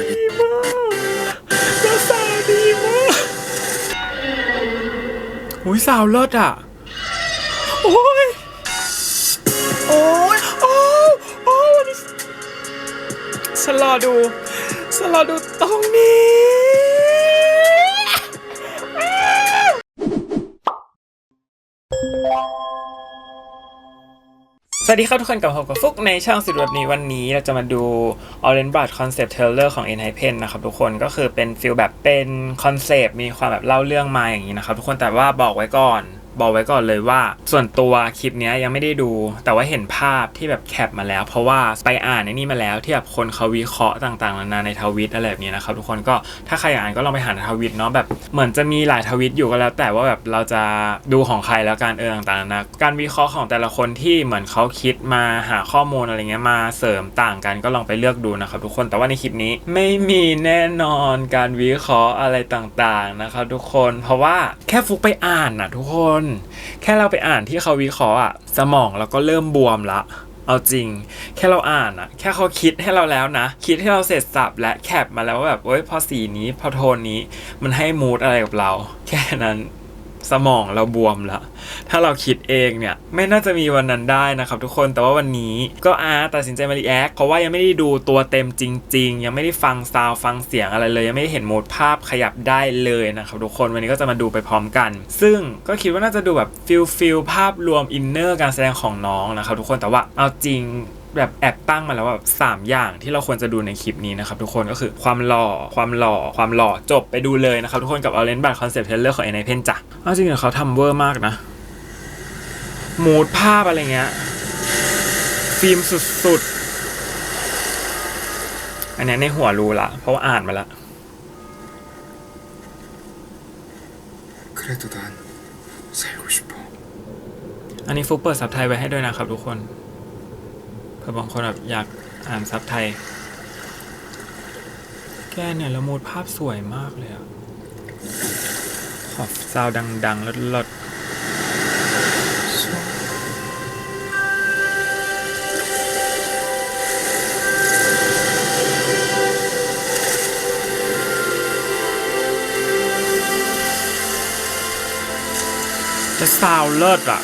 ดีมากแล้วสาวดีมากอุ้ยสาวเลิศอะ โอ้ย โอ้ย โอ้โอ้าวฉันรอดูฉันรอดูตรงนี้ สวัสดีครับทุกคนกับมกับฟุกในช่องสุดแบนี้วันนี้เราจะมาดู Orange Blood Concept Trailer ของ n h y p e n นะครับทุกคนก็คือเป็นฟิลแบบเป็นคอนเซปต์มีความแบบเล่าเรื่องมาอย่างนี้นะครับทุกคนแต่ว่าบอกไว้ก่อน บอกไว้ก่อนเลยว่า ส่วนตัวคลิปนี้ยังไม่ได้ดู แต่ว่าเห็นภาพที่แบบแคปมาแล้ว เพราะว่าไปอ่านในนี่มาแล้วที่แบบคนเขาวิเคราะห์ต่างๆนานาในทวิตอะไรแบบนี้นะครับทุกคนก็ถ้าใครอยากอ่านก็ลองไปหาทวิตเนาะแบบเหมือนจะมีหลายทวิตอยู่ก็แล้ว แต่ว่าแบบเราจะดูของใครแล้วการเออต่างๆนานาการวิเคราะห์ของแต่ละคนที่เหมือนเขาคิดมาหาข้อมูลอะไรเงี้ยมาเสริมต่างกันก็ลองไปเลือกดูนะครับทุกคนแต่ว่าในคลิปนี้ไม่มีแน่นอนการวิเคราะห์อะไรต่างๆนะครับทุกคน เพราะว่าแค่ฟุกไปอ่านนะทุกคนแค่เราไปอ่านที่เขาวิเคราะห์อะสมองเราก็เริ่มบวมละ เอาจริง แค่เราอ่านอะแค่เขาคิดให้เราแล้วนะ คิดให้เราเสร็จสับและแคปมาแล้วว่าแบบเอ้ยพอสีนี้พอโทนนี้ มันให้มูดอะไรกับเรา แค่นั้น สมองเราบวมละถ้าเราคิดเองเนี่ยไม่น่าจะมีวันนั้นได้นะครับทุกคนแต่ว่าวันนี้ก็อาตัดสินใจมารีแอคเพราะว่ายังไม่ได้ดูตัวเต็มจริง ๆ ยังไม่ได้ฟังซาว์ฟังเสียงอะไรเลย ยังไม่ได้เห็นโหมดภาพขยับได้เลยนะครับทุกคนวันนี้ก็จะมาดูไปพร้อมกัน ซึ่งก็คิดว่าน่าจะดูแบบฟิลฟิลภาพรวมอินเนอร์การแสดงของน้องนะครับทุกคนแต่ว่าเอาจริง แบบแอบตั้งมาแล้วแบบสามอย่างที่เราควรจะดูในคลิปนี้นะครับทุกคนก็คือความหล่อความหล่อความหล่อจบไปดูเลยนะครับทุกคนกับเอาเลนบัตคอนเซปต์เทเลอร์ของไอไนเพนจ้ะจริงๆเขาทำเวอร์มากนะมูดภาพอะไรเงี้ยฟิล์มสุดๆ อันนี้ในหัวรู้ละเพราะว่าอ่านมาละอันนี้ฟุกเปิดสับไทยไว้ให้ด้วยนะครับทุกคน คือบางคนแบบอยากอ่านซับไทย แกเนี่ยละมูดภาพสวยมากเลยอะขอบซาวดังๆลดๆจะซาวเลิศอะ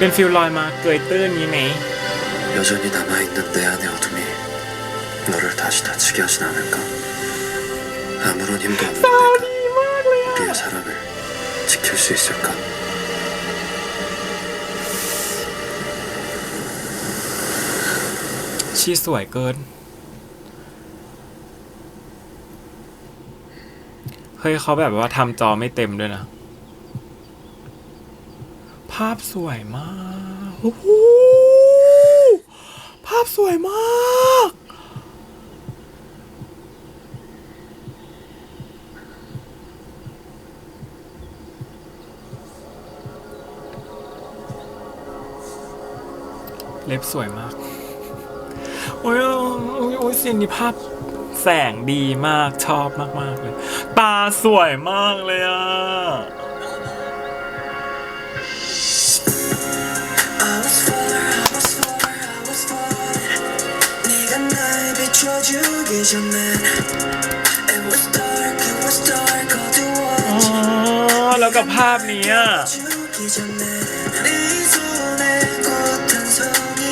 เป็นฟิลลอยมาเกยตื้นนี้ไหม 여전히 남아있는 내 안의 어둠이 너를 다시 다치게 하진 않을까 아무런 힘도 없는 내가 우리의 사랑을 지킬 수 있을까 ชีสวยเกิน เฮ้ยเขาแบบว่าทำจอไม่เต็มด้วยนะ ภาพสวยมากโอ้โหภาพสวยมาก เล็บสวยมาก โอ้ยโอ้ยโอ้ยสิ่งนี้ภาพแสงดีมากชอบมาก ๆ เลย ตาสวยมากเลยอะ แล้วกับภาพนี้อะ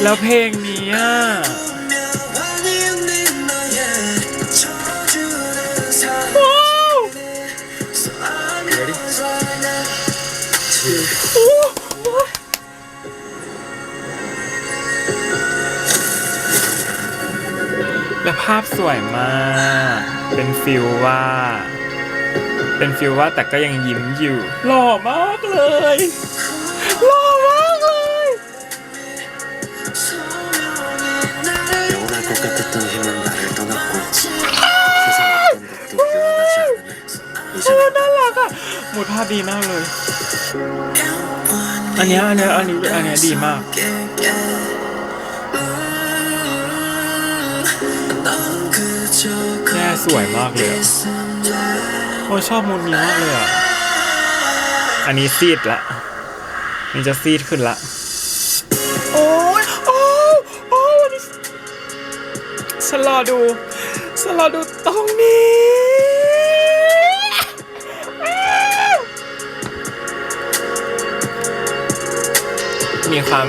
แล้วเพลงนี้อะ าพสวยมาก เป็นฟิลว่า เป็นฟิลว่าแต่ก็ยังยิ้มอยู่ หล่อมากเลย หล่อมากเลย 영원할 것 같았던 힘은 나를 떠났고 세상 어떤 것도 유한하지 않으니 이제는 น่ารักอ่ะหมดภาพดีมากเลย อันเนี้ยอันเนี้ยอันนี้อันเนี้ยดีมาก แม่สวยมากเลยอะโอ้ชอบมูดนี้มากเลยอะ อันนี้ซีดละมันจะซีดขึ้นละ โอ้ยโอ้โอ้นี่ฉันรอดูฉันรอดูตรงนี้มีความ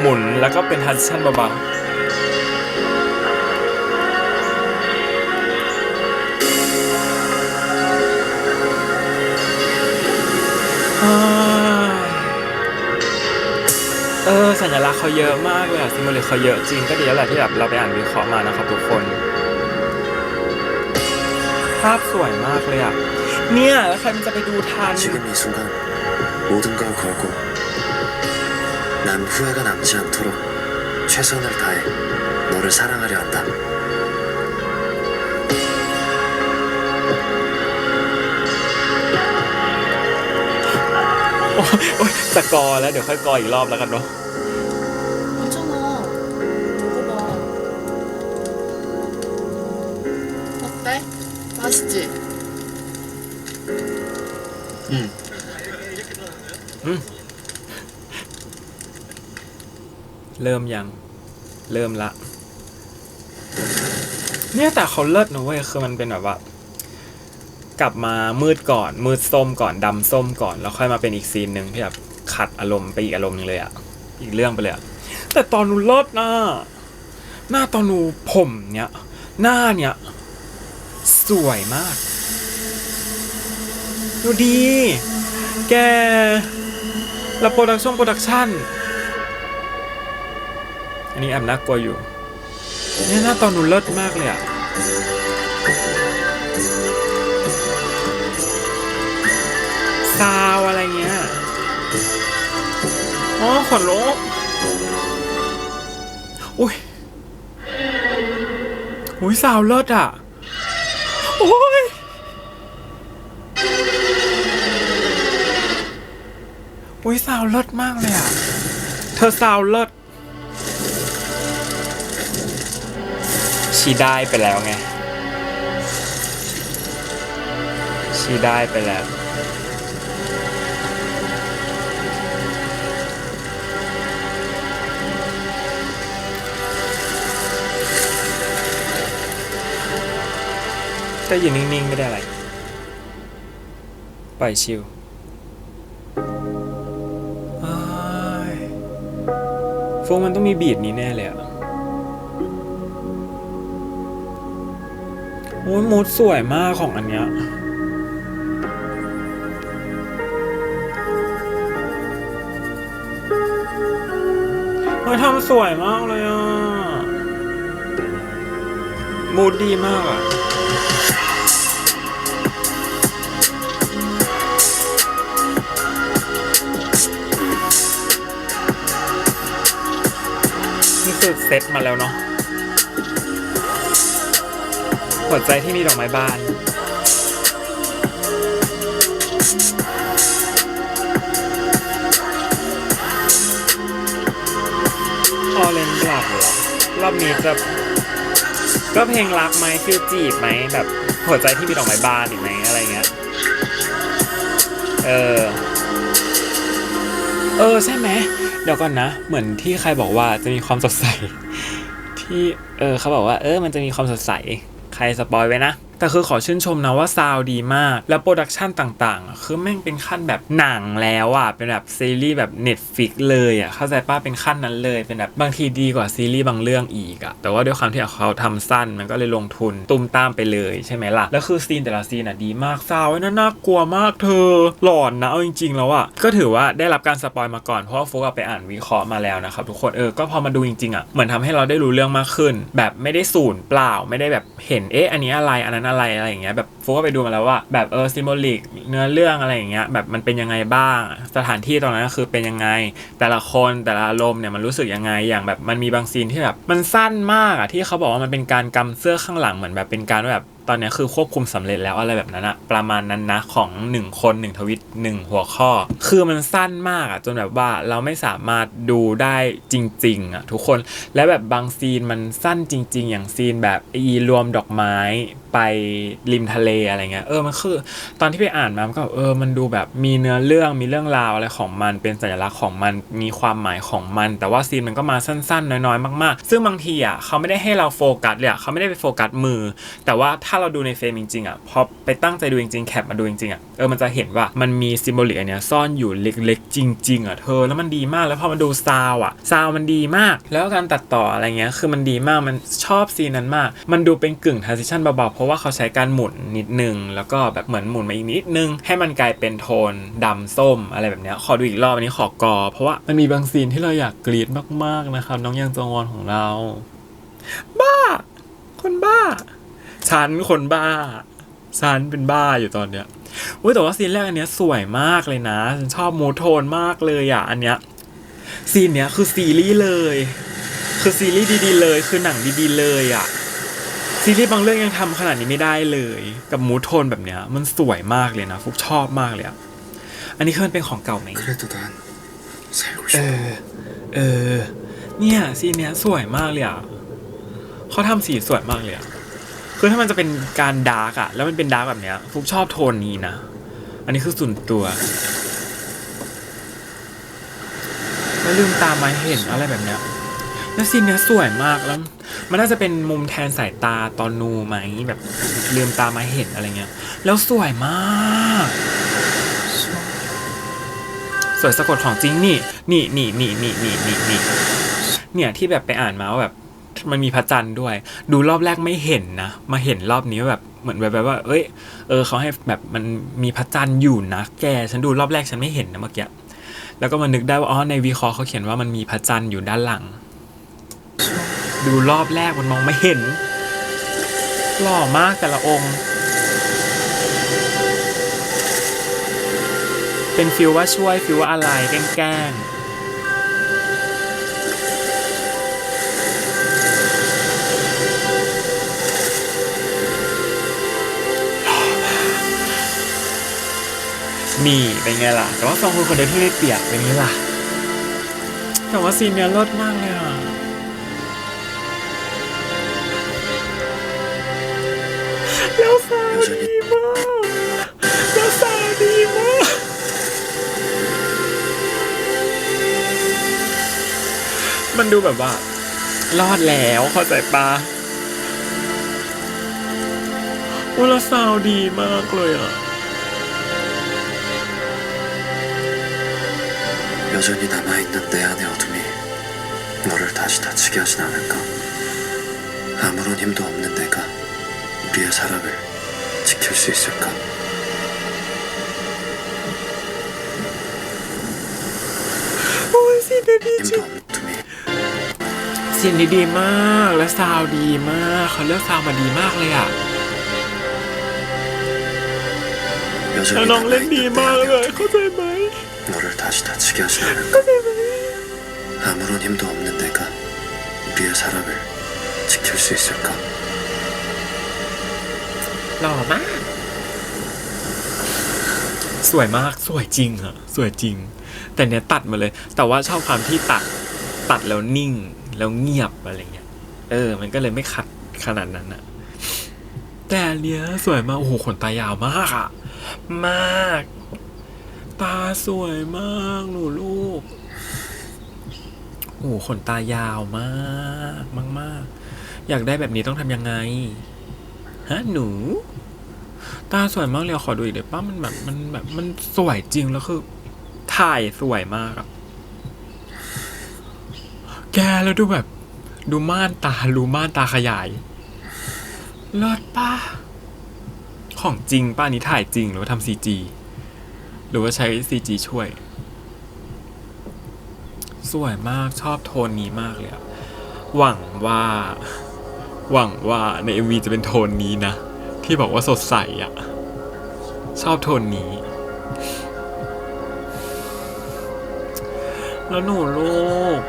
หมุนแล้วก็เป็นทันชั่นเบาๆ เออ สัญลักษณ์เขาเยอะมากเลยอะซิมโบลิกเขาเยอะจริงก็ดีแล้วแหละที่แบบเราไปอ่านวิเคราะห์มานะครับทุกคน ภาพสวยมากเลยอ่ะ เนี่ยแล้วใครมันจะไปดูทัน 지금 이 순간 모든 걸 걸고 난 후회가 남지 않도록 최선을 다해 너를 사랑하려 한다. โอ๊ยโอ๊ยจะกอแล้วเดี๋ยวค่อยกออีกรอบแล้วกันเนาะ 괜찮아. 먹어봐. 어때? 맛있지? 응. เริ่มยัง เริ่มละ เนี่ยแต่เขาเลิศนะเว้ยคือมันเป็นแบบว่า กลับมามืดก่อน มืดส้มก่อนดำส้มก่อน แล้วค่อยมาเป็นอีกซีนหนึ่งที่แบบขัดอารมณ์ไปอีกอารมณ์หนึงเลยอะอีกเรื่องไปเลยอะแต่ตอนนูเลิศนะหน้าตอนนูผมเนี้ยหน้าเนี้ยสวยมาก ดูดี แกแล้วโปรดักชั่นโปรดักชั่นอันนี้แอบน่ากลัวอยู่เนี่ยหน้าตอนนูเลิศมากเลยอะ ซาวอะไรเงี้ยอ๋อขนลุกอุ้ยอุ้ยสาวเลิศอะ โอ้ย อุ้ยสาวเลิศมากเลยอะ เธอสาวเลิศชีได้ไปแล้วไง ชีได้ไปแล้ว ก็อยู่นิ่งๆ ไม่ได้อะไร ปล่อยชิวอ้ายโฟงมันต้องมีบีดนี้แน่เลยอะโอ้ยมูดสวยมากของอันเนี้ยโอ้ยทำสวยมากเลยอะมูดดีมากอะ นี่คือเซตมาแล้วเนาะหัวใจที่มีดอกไม้บาน ออเรนบลัดเหรอรอบนี้จะก็เพลงรักไหมฟิลจีบไหมแบบหัวใจที่มีดอกไม้บานอีกไหมอะไรเงี้ย เออ เออ ใช่ไหม เดี๋ยวก่อนนะ เหมือนที่ใครบอกว่าจะมีความสดใส ที่ เออเขาบอกว่า เออ มันจะมีความสดใส ใครสปอยไว้นะ แต่คือขอชื่นชมนะว่าซาวดีมาก แล้วโปรดักชันต่างๆ คือแม่งเป็นขั้นแบบหนังแล้วอะ เป็นแบบซีรีส์แบบ Netflix เลยอะ เข้าใจป้าเป็นขั้นนั้นเลย เป็นแบบบางทีดีกว่าซีรีส์บางเรื่องอีกอะ แต่ว่าด้วยความที่เขาทำสั้นมันก็เลยลงทุนตุ้มตามไปเลยใช่ไหมล่ะ แล้วคือซีนแต่ละซีนอะดีมากซาวน่าน่ากลัวมากเธอ หลอนนะเอาจริงๆแล้วอะ ก็ถือว่าได้รับการสปอยมาก่อนเพราะว่าฟุกอะไปอ่านวิเคราะห์มาแล้วนะครับทุกคน เออ ก็พอมาดูจริงๆอะ เหมือนทำให้เราได้รู้เรื่องมากขึ้น แบบไม่ได้สูญเปล่า ไม่ได้แบบเห็น เอ๊ะ อันนี้อะไร อันนั้นอะไรอะไรอย่างเงี้ยแบบฟุกก็ไปดูมาแล้วว่าแบบเออซิมโบลิกเนื้อเรื่องอะไรอย่างเงี้ยแบบมันเป็นยังไงบ้าง สถานที่ตรงนั้นก็คือเป็นยังไง แต่ละคนแต่ละอารมณ์เนี่ยมันรู้สึกยังไงอย่างแบบมันมีบางซีนที่แบบมันสั้นมากอะที่เขาบอกว่ามันเป็นการกำเสื้อข้างหลังเหมือนแบบเป็นการแบบ ตอนนี้คือควบคุมสำเร็จแล้วอะไรแบบนั้นอะประมาณนั้นนะของหนึ่งคนหนึ่งทวิตหนึ่งหัวข้อ คือมันสั้นมากอะจนแบบว่าเราไม่สามารถดูได้จริง ๆอะทุกคนและแบบบางซีนมันสั้นจริง ๆ อย่างซีนแบบอีรวมดอกไม้ไปริมทะเลอะไรเงี้ยเออมันคือ ตอนที่ไปอ่านมามันก็เออมันดูแบบมีเนื้อเรื่องมีเรื่องราวอะไรของมันเป็นสัญลักษณ์ของมันมีความหมายของมัน แต่ว่าซีนมันก็มาสั้นๆ น้อยๆ มากๆ ซึ่งบางทีอะเขาไม่ได้ให้เราโฟกัสเลยอะเขาไม่ได้ไปโฟกัสมือ แต่ว่าถ้าาเราดูในเฟรมจริงๆอะพอไปตั้งใจดูจริงๆแคปมาดูจริงๆอะเออมันจะเห็นว่ามันมีซิมโบลิกอันเนี้ยซ่อนอยู่เล็กๆ จริงๆอะเธอแล้วมันดีมากแล้วพอมาดูซาวอะซาวมันดีมาก แล้วการตัดต่ออะไรเงี้ยคือมันดีมากมันชอบซีนนั้นมาก มันดูเป็นกึ่งทรานซิชันเบาๆเพราะว่าเขาใช้การหมุนนิดนึง แล้วก็แบบเหมือนหมุนมาอีกนิดนึง ให้มันกลายเป็นโทนดำส้มอะไรแบบเนี้ยขอดูอีกรอบอันนี้ขอกอ เพราะว่ามันมีบางซีนที่เราอยากกรีดมากๆนะครับน้องยังจงวอนของเรา บ้า คนบ้า ฉันคนบ้าฉันเป็นบ้าอยู่ตอนเนี้ยอุ้ยแต่ว่าซีนแรกอันเนี้ยสวยมากเลยนะฉันชอบมูโทนมากเลยอะ อันเนี้ยซีนเนี้ยคือซีรีส์เลย คือซีรีส์ดีๆเลย คือหนังดีๆเลยอะซีรีส์บางเรื่องยังทำขนาดนี้ไม่ได้เลย กับมูโทนแบบเนี้ย มันสวยมากเลยนะฟุกชอบมากเลยอะอันนี้เคือนเป็นของเก่าไหมเออเออเนี่ยซีนเนี้ยสวยมากเลยอะเขาทำสีสวยมากเลยอะ คือถ้ามันจะเป็นการดาร์กอะแล้วมันเป็นดาร์กแบบเนี้ยฟุกชอบโทนนี้นะ อันนี้คือส่วนตัวแล้วลืมตามมาเห็นอะไรแบบเนี้ยแล้วซีนเนี้ยสวยมากแล้ว มันน่าจะเป็นมุมแทนสายตาตอนนูไหมแบบลืมตามาเห็นอะไรเงี้ย แล้วสวยมาก สวยสะกดของจริงนี่ นี่นี่นี่นี่นี่นี่เนี่ยที่แบบไปอ่านมาว่าแบบ มันมีพระจันทร์ด้วย ดูรอบแรกไม่เห็นนะ มาเห็นรอบนี้แบบเหมือนแบบแบบว่า เอ้ย เออเขาให้แบบมันมีพระจันทร์อยู่นะ แก ฉันดูรอบแรกฉันไม่เห็นนะเมื่อกี้ แล้วก็มานึกได้ว่า อ๋อ ในวีคอเขาเขียนว่ามันมีพระจันทร์อยู่ด้านหลัง ดูรอบแรกมันมองไม่เห็น หล่อมากแต่ละองค์ เป็นฟิลว่าช่วยฟิลว่าอะไรแกล้ง นี่เป็นไงล่ะ แต่ว่าสองคนคนเดียวที่ไม่เปียกเป็นไงล่ะ แต่ว่าซีนเนี้ยลิศมากเลยอะแล้วสาวดีมากแล้วสาวดีมากมันดูแบบว่า รอดแล้วเข้าใจปะโอ้แล้วซาวด์ดีมากเลยอะ 여전히 남아있는 내 안의 어둠이 너를 다시 다치게 하진 않을까? 아무런 힘도 없는 내가 우리의 사랑을 지킬 수 있을까? โอ้ยซีนดีจริง 힘도 없는 어둠이 ซีนนี้ดีมาก และซาวด์ดีมาก เขาเลือกซาวด์มาดีมากเลยอ่ะ 여전히 แล้วน้องเล่นดี 남아있는 내 มาก 안의 เลย 어둠이 เข้าใจไหม 너를 다시 다치게 하진 않을까? 아무런 힘도 없는 내가 우리의 사랑을 지킬 수 있을까? หล่อมาก สวยมาก สวยจริงอะสวยจริง แต่เนี้ยตัดมาเลย แต่ว่าชอบความที่ตัด ตัดแล้วนิ่ง แล้วเงียบอะไรเงี้ย เออ มันก็เลยไม่ขัดขนาดนั้นอะแต่อันเนี้ยสวยมาก โอ้โห ขนตายาวมากอะมาก ตาสวยมากหนูลูกโอ้โหขนตายาวมากมากมากอยากได้แบบนี้ต้องทำยังไง ฮะหนู ตาสวยมากเลยขอดูอีกเดี๋ยวป้ามันแบบมันแบบมันสวยจริงแล้วคือ ถ่ายสวยมากอะแกแล้วดูแบบ ดูม่านตาดูม่านตาขยายเลิศป้า ของจริงป้านี้ถ่ายจริงหรือว่าทำซีจี หรือว่าใช้ซีจีช่วย สวยมากชอบโทนนี้มากเลยอะหวังว่า หวังว่าใน MV จะเป็นโทนนี้นะ ที่บอกว่าสดใสอะชอบโทนนี้ แล้วหนูลูก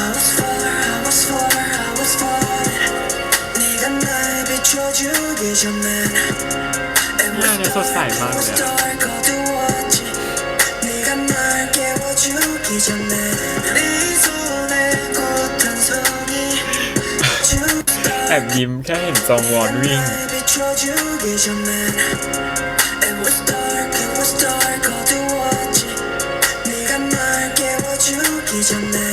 I was falling, I was falling, I was falling. 네가 날 비춰주기 전엔 It was 야, 내 dark, sos it 닮아, was 그래. dark, 어두웠지. 네가 날 깨워주기 전에 네 손에 꽃 한 송이 주다 อบยิ้มแค่เห็นซองวอนวิ่ง 날 비춰주기 전엔 It was dark, it was dark 어두웠지 네가 날 깨워주기 전에 네 손에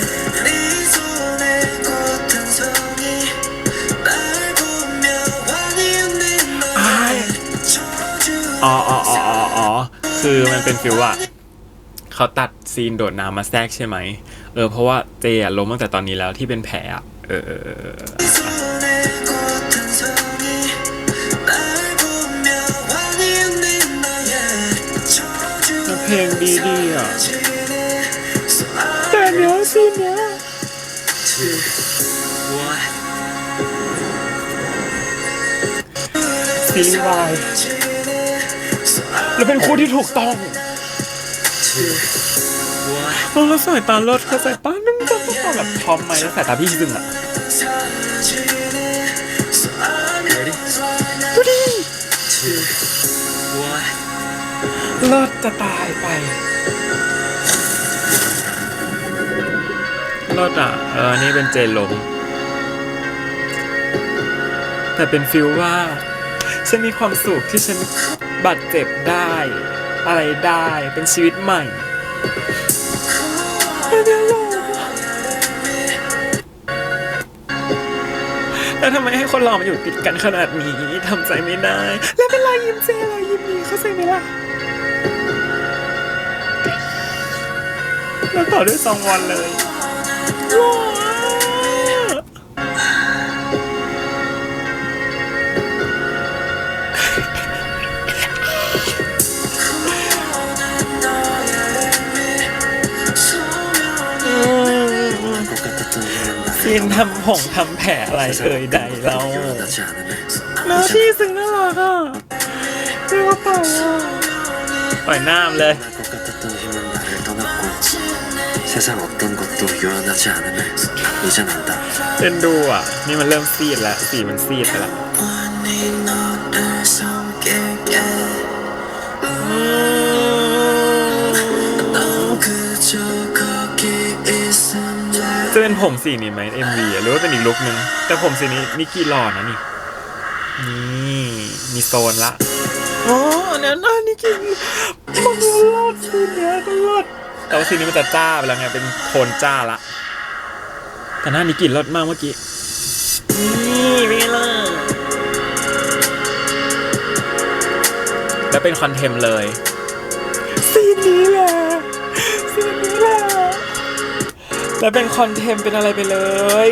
อ๋ออ๋ออ๋ออ๋อคือมันเป็นฟิลว่าเขาตัดซีนโดดน้ำมาแทรกใช่ไหม เออ เพราะว่าเจอะล้มตั้งแต่ตอนนี้แล้วที่เป็นแผลอะเออเพลงดีดีอะแต่เนี้ยซีนเนี้ยซีนวาย แล้วเป็นคู่ที่ถูกต้อง What? เออแล้วสายตาลดเขาสายตานึ่งก็ต้องแบบพร้อมไหมแล้วสายตาพี่ซึงอะ Ready? ดูดิ What? เลิศจะตายไปเลิศอะ เออ นี่เป็นเจนลมแต่เป็นฟิลว่า ฉันมีความสุขที่ฉัน บาดเจ็บได้ อะไรได้เป็นชีวิตใหม่แล้วทำไมให้คนหล่อมาอยู่ติดกันขนาดนี้ทำใจไม่ได้ แล้วเป็นรอยยิ้มเจรอยยิ้มนี้เข้าใจไหมล่ะแล้วต่อด้วยซองวอนเลยว้า ซีนทำผงทำแผลอะไรเอ่ยใดเราน้าที่ซึ่งน่ารักอะเรียว่าปล่อยอะปล่อยน้ำเลยเป็นดูอะ นี่มันเริ่มซีดแล้วสีมันซีดแล้ว ผมสีนี้ไหม MV อะหรือว่าเป็นอีกลุคนึง แต่ผมสีนี้นิกกี้หล่อนะนี่ นี่มีโซนละอ๋ออันนั้นอันนิกกี้มันรอดสีเนี้ยก็รอดแต่ว่าสีนี้มันจะจ้าไปแล้วไงเป็นโทนจ้าละแต่หน้านิกกี้รอดมากเมื่อกี้นี่เป็นไงล่ะแล้วเป็นคอนเทมเลย แล้วเป็นคอนเทมเป็นอะไรไปเลย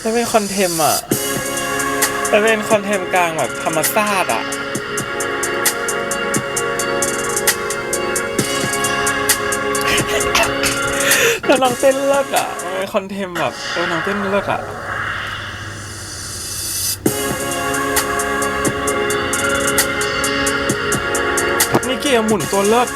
แล้วเป็นคอนเทมอะแล้วเป็นคอนเทมกลางแบบธรรมชาติอะแล้วน้องเต้นเลิศอะมันเป็นคอนเทมแบบเออน้องเต้นเลิศอะ นี่เกียร์หมุนตัวเลิศ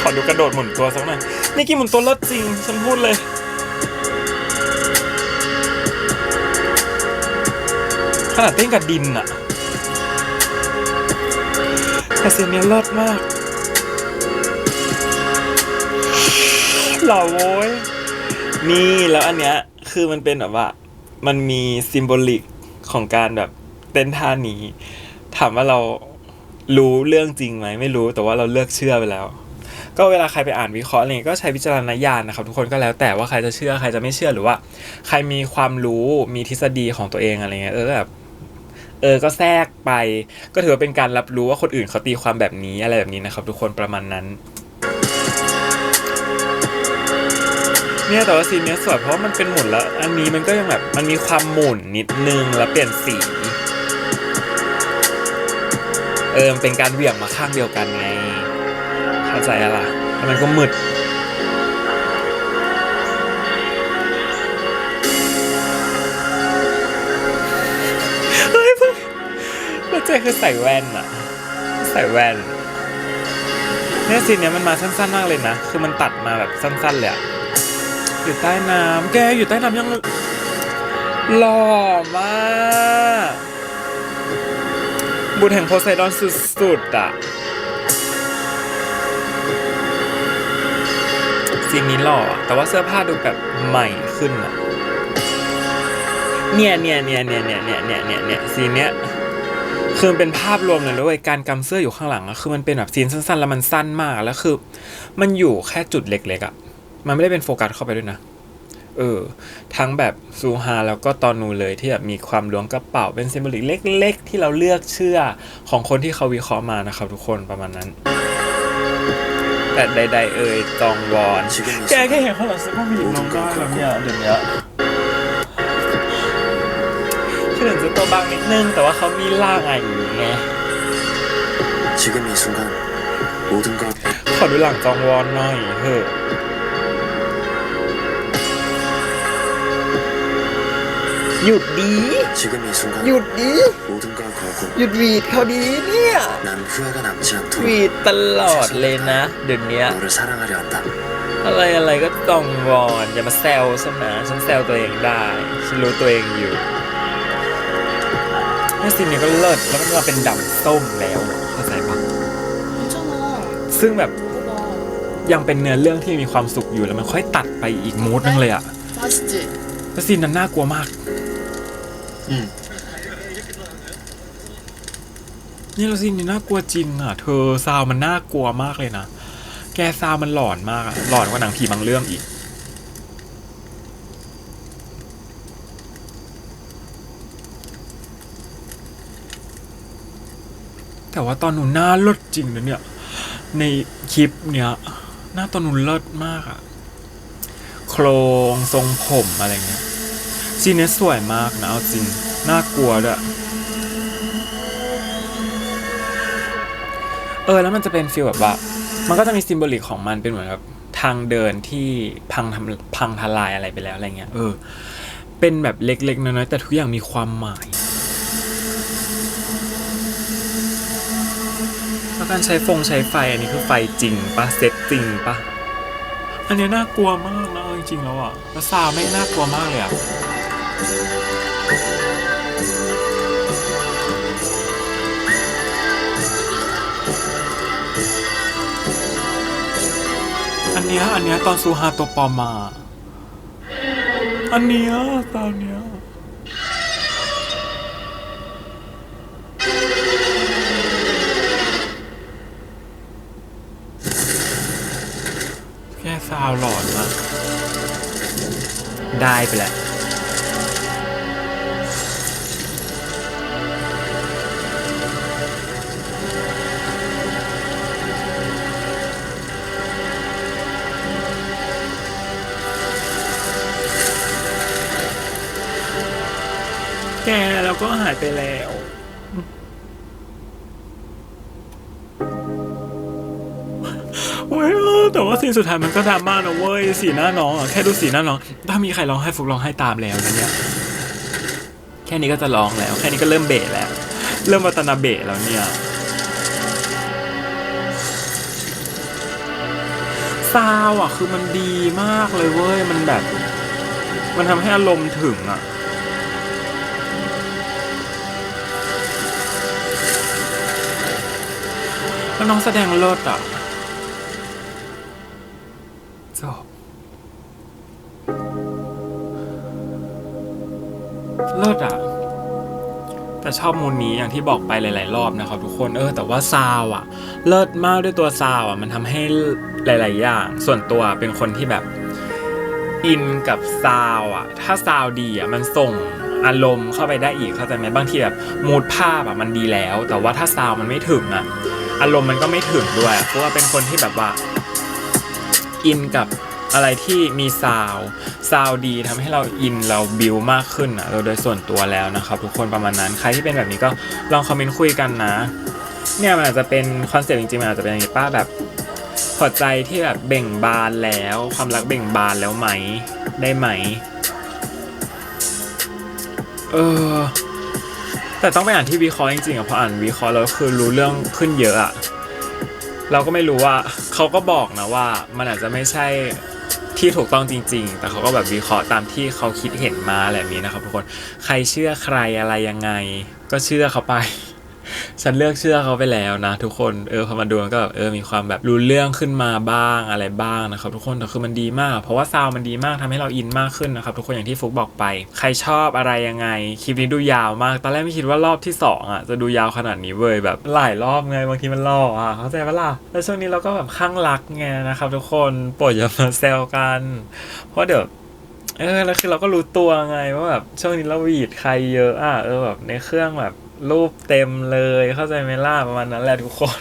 ขอดูกระโดดหมุนตัวสักหน่อยนี่กี้หมุนตัวเลิศจริง ฉันพูดเลยขนาดเต้นกับดินอะแต่เสียงเนี้ยเลิศมากหล่อโว้ยนี่แล้วอันเนี้ยคือมันเป็นแบบว่า มันมีซิมโบลิกของการแบบเต้นท่านี้ ถามว่าเรารู้เรื่องจริงไหมไม่รู้แต่ว่าเราเลือกเชื่อไปแล้ว ก็เวลาใครไปอ่านวิเคราะห์อะไรเงี้ยก็ใช้วิจารณญาณนะครับทุกคนก็แล้วแต่ว่าใครจะเชื่อใครจะไม่เชื่อหรือว่า ใครมีความรู้มีทฤษฎีของตัวเองอะไรเงี้ยเออแบบเออก็แทรกไป ก็ถือว่าเป็นการรับรู้ว่าคนอื่นเขาตีความแบบนี้อะไรแบบนี้นะครับ ทุกคนประมาณนั้น เนี่ยแต่ว่าซีนเนี้ยสวยเพราะมันเป็นหมุนแล้ว อันนี้มันก็ยังแบบมันมีความหมุนนิดนึงแล้วเปลี่ยนสี เออมันเป็นการเหวี่ยงมาข้างเดียวกันไงเข้าใจอะล่ะแล้วมันก็มืดเฮ้ยเพิ่งแล้วเจคือใส่แว่นอะใส่แว่นเนี่ยซีนเนี้ยมันมาสั้นๆมากเลยนะ คือมันตัดมาแบบสั้นๆเลยอะ อยู่ใต้น้ำแกอยู่ใต้น้ำยังหล่อมากบุตรแห่งโพไซดอนสุดๆอะซีนนี้หล่อแต่ว่าเสื้อผ้าดูแบบใหม่ขึ้นอะเนี่ยเนี่ยเนี่ยเนี่ยเนี่ยเนี่ยเนี่ยเนี่ยเนี่ยซีนเนี้ยคือมันเป็นภาพรวมเลยด้วยการกำเสื้ออยู่ข้างหลังอะคือมันเป็นแบบซีนสั้นๆ แล้วมันสั้นมากแล้วคือ มันอยู่แค่จุดเล็กๆอะ มันไม่ได้เป็นโฟกัสเข้าไปด้วยนะ เออ ทั้งแบบซูฮาแล้วก็ตอนนูเลยที่แบบมีความล้วงกระเป๋าเป็นซิมโบลิกเล็ก ๆ ที่เราเลือกเชื่อของคนที่เขาวิเคราะห์มานะครับทุกคนประมาณนั้น แต่ใด ๆ เอ่ยตองวอน 지금 이 แก 순간 แค่เห็นข้างหลังซื้อผ้าผีน้องได้แล้วเนี่ยเดี๋ยวนี้คือถึงจะตัวบางนิดนึง แต่ว่าเขามีล่างอะไรอย่างเงี้ย 지금 이 순간 모든 걸 ขอดูหลังจองวอนหน่อยเถอะ หยุดดี 지금 이 순간 หยุดดี 모든 걸 걸고 หยุดวีดเขาดีเนี่ย 난 후회가 남지 วี 않도록 ดตลอดเลยนะ เดี๋ยวนี้ 너를 사랑하려 한다 อะไรอะไรก็จองวอนอย่ามาแซวฉันนะฉันแซวตัวเองได้ ฉันรู้ตัวเองอยู่แม่ซีนนี้ก็เลิศแล้วก็มาเป็นดำส้มแล้วเข้าใจปะ 괜찮아. ซึ่งแบบ 먹어봐. ยังเป็นเนื้อเรื่องที่มีความสุขอยู่แล้วมันค่อยตัดไปอีกมูดนึงเลยอะ 맛있지? แล้วซีนนั้นน่ากลัวมาก นี่เราซีนนี้น่ากลัวจริงอะ เธอซาวมันน่ากลัวมากเลยนะ แกซาวมันหลอนมากอะหลอนกว่าหนังผีบางเรื่องอีก แต่ว่าตอนหนูหน้าเลิศจริงนะเนี่ย ในคลิปเนี้ยหน้าตอนหนูเลิศมากอะโครงทรงผมอะไรเงี้ย ซีนเนี้ยสวยมากนะเอาจริง น่ากลัวด้วยเออแล้วมันจะเป็นฟีลแบบว่า มันก็จะมีซิมโบลิกของมันเป็นเหมือนแบบทางเดินที่พังทำพังทลายอะไรไปแล้วอะไรเงี้ยเออ เป็นแบบเล็กๆน้อยๆแต่ทุกอย่างมีความหมายแล้วการใช้ฟงใช้ไฟอันนี้คือไฟจริงปะเซตจริงปะอันนี้น่ากลัวมากนะจริงๆแล้วอะแล้วซาวไม่น่ากลัวมากเลยอะ อันเนี้ยอันเนี้ยตอนซูฮาตัวปลอมมา อันเนี้ยตอนเนี้ยแค่ซาวหลอนมาได้ไปแล้ว แกแล้วก็หายไปแล้วโอ้ยแต่ว่าสิ่งสุดท้ายมันก็ดราม่านะเว้ยสีหน้าน้องอะแค่ดูสีหน้าน้อง ถ้ามีใครร้องให้ฟุกร้องให้ตามแล้วนะเนี่ย แค่นี้ก็จะร้องแล้ว แค่นี้ก็เริ่มเบะแล้ว เริ่มวัตนาเบะแล้วเนี่ยซาวอะคือมันดีมากเลยเว้ย มันแบบ มันทำให้อารมณ์ถึงอะ น้องแสดงเลิศอะ จบ เลิศอะ แต่ชอบมูลนี้อย่างที่บอกไปหลาย ๆ รอบนะครับทุกคนเออ แต่ว่าซาวอะ เลิศมากด้วยตัวซาวอะ มันทำให้หลาย ๆ อย่าง ส่วนตัวเป็นคนที่แบบ อินกับซาวอะ ถ้าซาวดีอะ มันส่ง อารมณ์เข้าไปได้อีกเข้าใจไหมบางทีแบบมูดภาพอะมันดีแล้ว แต่ว่าถ้าซาวมันไม่ถึงอะอารมณ์มันก็ไม่ถึงด้วยเพราะว่าเป็นคนที่แบบว่าอินกับอะไรที่มีซาวซาวดีทำให้เราอินเราบิวมากขึ้นอะโดยส่วนตัวแล้วนะครับ ทุกคนประมาณนั้น ใครที่เป็นแบบนี้ก็ลองคอมเมนต์คุยกันนะ เนี่ยมันอาจจะเป็นคอนเซ็ปต์จริงๆมันอาจจะเป็นอย่างนี้ป้าแบบหัวใจที่แบบเบ่งบานแล้ว ความรักเบ่งบานแล้วไหมได้ไหม เออ แต่ต้องไปอ่านที่วิเคราะห์จริงๆอะพออ่านวิเคราะห์แล้วคือรู้เรื่องขึ้นเยอะอะเราก็ไม่รู้ว่าเขาก็บอกนะว่ามันอาจจะไม่ใช่ที่ถูกต้องจริง ๆ แต่เขาก็แบบวิเคราะห์ตามที่เขาคิดเห็นมาอะไรแบบนี้นะครับทุกคน ใครเชื่อใครอะไรยังไง ก็เชื่อเขาไป ฉันเลือกเชื่อเขาไปแล้วนะ ทุกคนเออพอมาดูมันก็แบบเออมีความแบบรู้เรื่องขึ้นมาบ้างอะไรบ้างนะครับทุกคนแต่คือมันดีมาก เพราะว่าซาวมันดีมากทำให้เราอินมากขึ้นนะครับทุกคนอย่างที่ฟุกบอกไป ใครชอบอะไรยังไงคลิปนี้ดูยาวมากตอนแรกไม่คิดว่ารอบที่สองอะจะดูยาวขนาดนี้เว้ยแบบหลายรอบไงบางทีมันล่ออะเข้าใจปะล่ะแล้วช่วงนี้เราก็แบบข้างรักไงนะครับทุกคนโปรดอย่ามาแซวกัน เพราะเดี๋ยวเออแล้วคือเราก็รู้ตัวไงว่าแบบช่วงนี้เราหวีดใครเยอะอะเออแบบในเครื่องแบบ รูปเต็มเลยเข้าใจไหมล่ะประมาณนั้นแหละทุกคน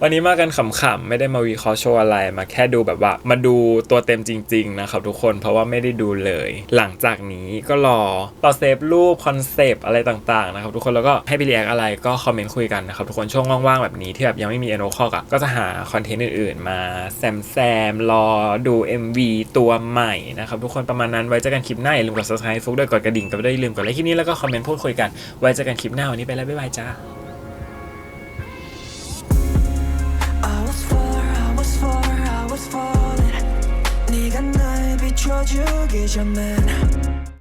วันนี้มากันขำๆไม่ได้มาวิเคราะห์โชว์อะไรมาแค่ดูแบบว่า มาดูตัวเต็มจริง ๆ นะครับทุกคนเพราะว่าไม่ได้ดูเลย หลังจากนี้ก็รอต่อเซฟรูปคอนเซปต์อะไรต่างๆนะครับทุกคนแล้วก็ให้ไปเรียกอะไรก็คอมเมนต์คุยกันนะครับทุกคนช่วงว่างๆแบบนี้ที่แบบยังไม่มีอโนคอกอะก็จะหาคอนเทนต์อื่นๆ มาแซมแซมๆรอดู MV ตัวใหม่นะครับทุกคนประมาณนั้นไว้เจอกันคลิปหน้าอย่าลืมกด subscribe ฟุกด้วยกดกระดิ่งก็ไม่ได้ลืมกดไลค์คลิปนี้แล้วก็คอมเมนต์พูดคุยกันไว้เจอกันคลิปหน้าวันนี้ไปแล้วบ๊ายบายจ้า 비춰주기 전엔